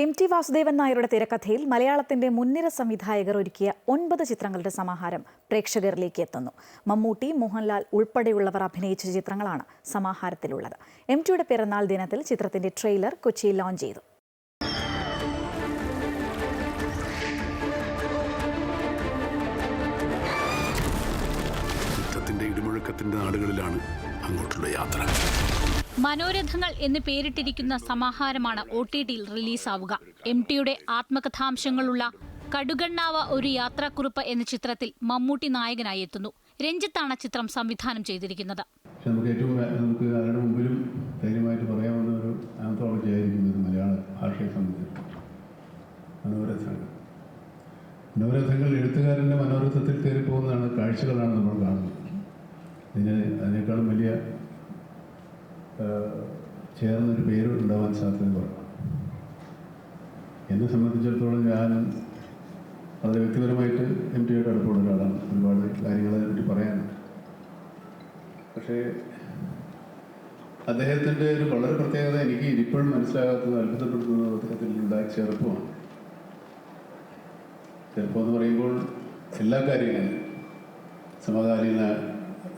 M T Vasudevan നായരുടെ തിരക്കഥയിൽ മലയാളത്തിന്റെ മുൻനിര സംവിധായകർ ഒരുക്കിയ ഒൻപത് ചിത്രങ്ങളുടെ സമാഹാരം പ്രേക്ഷകരിലേക്ക് എത്തുന്നു. മമ്മൂട്ടി മോഹൻലാൽ ഉൾപ്പെടെയുള്ളവർ അഭിനയിച്ച ചിത്രങ്ങളാണ് സമാഹാരത്തിലുള്ളത്. എം ടിയുടെ പിറന്നാൾ ദിനത്തിൽ ചിത്രത്തിന്റെ ട്രെയിലർ കൊച്ചിയിൽ ലോഞ്ച് ചെയ്തു. യുദ്ധത്തിന്റെ ഇടിമുഴക്കത്തിന്റെ നാടുകളിലാണ് അങ്ങോട്ടുള്ള യാത്ര. മനോരഥങ്ങൾ എന്ന് പേരിട്ടിരിക്കുന്ന സമാഹാരമാണ് ഒ ടി ടിയിൽ റിലീസാവുക. എം ടിയുടെ ആത്മകഥാംശങ്ങളുള്ള കടുകണ്ണാവ ഒരു യാത്രാക്കുറിപ്പ് എന്ന ചിത്രത്തിൽ മമ്മൂട്ടി നായകനായി എത്തുന്നു. രഞ്ജിത്താണ് ചിത്രം സംവിധാനം ചെയ്തിരിക്കുന്നത്. നമുക്ക് ഏറ്റവും നമുക്ക് ആരുടെ മുമ്പിലും ധൈര്യമായിട്ട് പറയാവുന്ന ഒരു ആന്തോളജി ആയിരിക്കും ഇത് മലയാള ഭാഷയെ സംബന്ധിച്ച് മനോരഥങ്ങൾ. മനോരഥങ്ങൾ എഴുത്തുകാരന്റെ മനോരഥത്തിൽ കയറി പോകുന്നതാണ് കാഴ്ചകളാണ് നമ്മൾ കാണുന്നത്. ഇതിന് അതിനേക്കാളും വലിയ ചേർന്നൊരു പേര് ഉണ്ടാവാൻ സാധ്യത കുറവാണ് എന്നെ സംബന്ധിച്ചിടത്തോളം ഞാൻ വളരെ വ്യക്തിപരമായിട്ട് എം ടിയുടെ അടുപ്പമുള്ള ഒരാളാണ്. ഒരുപാട് കാര്യങ്ങളെ അതിനെപ്പറ്റി പറയാനുണ്ട്. പക്ഷേ അദ്ദേഹത്തിന്റെ ഒരു വളരെ പ്രത്യേകത എനിക്ക് ഇപ്പോഴും മനസ്സിലാകാത്തത് അത്ഭുതപ്പെടുത്തുന്നത് അദ്ദേഹത്തിൽ ഉണ്ടായ ചെറുപ്പമാണ് ചെറുപ്പം എന്ന് പറയുമ്പോൾ എല്ലാ കാര്യങ്ങളും സമകാലീന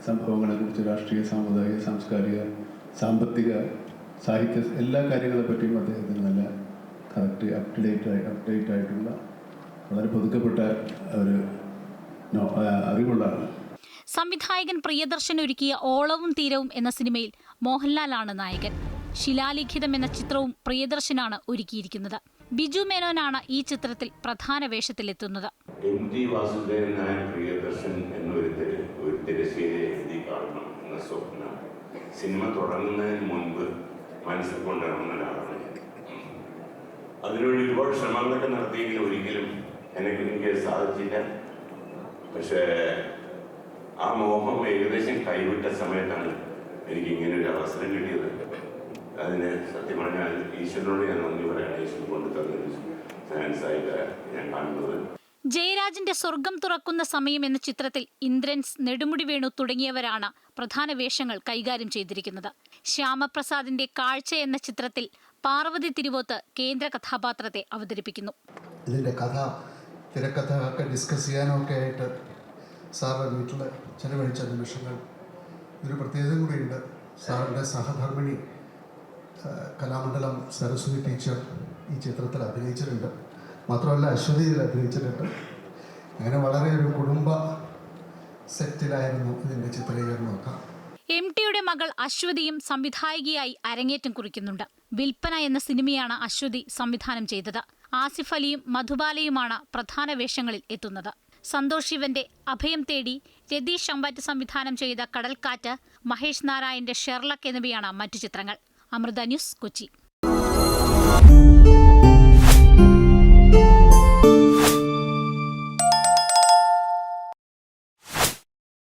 സംഭവങ്ങളെക്കുറിച്ച് രാഷ്ട്രീയ സാമുദായിക സാംസ്കാരിക സാമ്പത്തിക സാഹിത്യ എല്ലാ കാര്യങ്ങളെ പറ്റിയും അദ്ദേഹത്തിന് നല്ല കറക്റ്റ് അപ് ടു ഡേറ്റ് ആയി അപ്ഡേറ്റ് ആയിട്ടുള്ള വളരെ പുതുക്കപ്പെട്ട ഒരു നോ- ആ, അറിവുള്ള ആളാണ് സംവിധായകൻ പ്രിയദർശൻ ഒരുക്കിയ ഓളവും തീരവും എന്ന സിനിമയിൽ മോഹൻലാലാണ് നായകൻ. ശിലാലിഖിതം എന്ന ചിത്രവും പ്രിയദർശനാണ് ഒരുക്കിയിരിക്കുന്നത്. ബിജു മേനോനാണ് ഈ ചിത്രത്തിൽ പ്രധാന വേഷത്തിലെത്തുന്നത്. എം ടി വാസുദേവൻ നായർ പ്രിയദർശൻ എന്നൊരു തിരശ്ശീല എഴുതി കാണണം എന്ന സ്വപ്നം. സിനിമ തുടങ്ങുന്നതിന് മുൻപ് മനസ്സിൽ കൊണ്ടിറങ്ങുന്ന ഒരാളാണ് ഞാൻ അതിനുവേണ്ടി ഒരുപാട് ശ്രമങ്ങളൊക്കെ നടത്തിയെങ്കിലും ഒരിക്കലും എനിക്ക് എനിക്ക് സാധിച്ചില്ല. പക്ഷേ ആ മോഹം ഏകദേശം കൈവിട്ട സമയത്താണ് എനിക്ക് ഇങ്ങനെ ഒരു അവസരം കിട്ടിയത്. അതിന് സത്യം പറഞ്ഞാൽ ഈശ്വരനോട് ഞാൻ നന്ദി പറയണം. ഈശ്വരൻ കൊണ്ട് തന്നൊരു ചാൻസായിട്ട് ഞാൻ കാണുന്നത്. ജയരാജിന്റെ സ്വർഗം തുറക്കുന്ന സമയം എന്ന ചിത്രത്തിൽ ഇന്ദ്രൻസ് നെടുമുടി വേണു തുടങ്ങിയവരാണ് പ്രധാന വേഷങ്ങൾ കൈകാര്യം ചെയ്തിരിക്കുന്നത്. ശ്യാമപ്രസാദിന്റെ കാഴ്ച എന്ന ചിത്രത്തിൽ പാർവതി തിരുവോത്ത് കേന്ദ്ര കഥാപാത്രത്തെ അവതരിപ്പിക്കുന്നു. ഇതിന്റെ കഥ തിരക്കഥ ഒക്കെ ഡിസ്കസ് ചെയ്യാനും ആയിട്ട് വീട്ടിൽ ചെലവഴിച്ച നിമിഷങ്ങൾ. ഒരു പ്രത്യേകത കൂടിയുണ്ട്. സാറിന്റെ സഹധർമ്മിണി കലാമണ്ഡലം സരസ്വതി ടീച്ചർ ഈ ചിത്രത്തിൽ അഭിനയിച്ചിട്ടുണ്ട്. മാത്രമല്ല അശ്വതി ഇതിൽ അഭിനയിച്ചിട്ടുണ്ട്. അങ്ങനെ വളരെ ഒരു കുടുംബ സെറ്റിലായിരുന്നു ഇതിന്റെ ചിത്രീകരണമൊക്കെ എം ടിയുടെ മകൾ അശ്വതിയും സംവിധായികയായി അരങ്ങേറ്റം കുറിക്കുന്നുണ്ട്. വിൽപ്പന എന്ന സിനിമയാണ് അശ്വതി സംവിധാനം ചെയ്തത്. ആസിഫ് അലിയും മധുബാലയുമാണ് പ്രധാന വേഷങ്ങളിൽ എത്തുന്നത്. സന്തോഷ് ശിവന്റെ അഭയം തേടി രതീഷ് അമ്പാറ്റ് സംവിധാനം ചെയ്ത കടൽക്കാറ്റ് മഹേഷ് നാരായണന്റെ ഷെർലക് എന്നിവയാണ് മറ്റു ചിത്രങ്ങൾ. അമൃത ന്യൂസ് കൊച്ചി.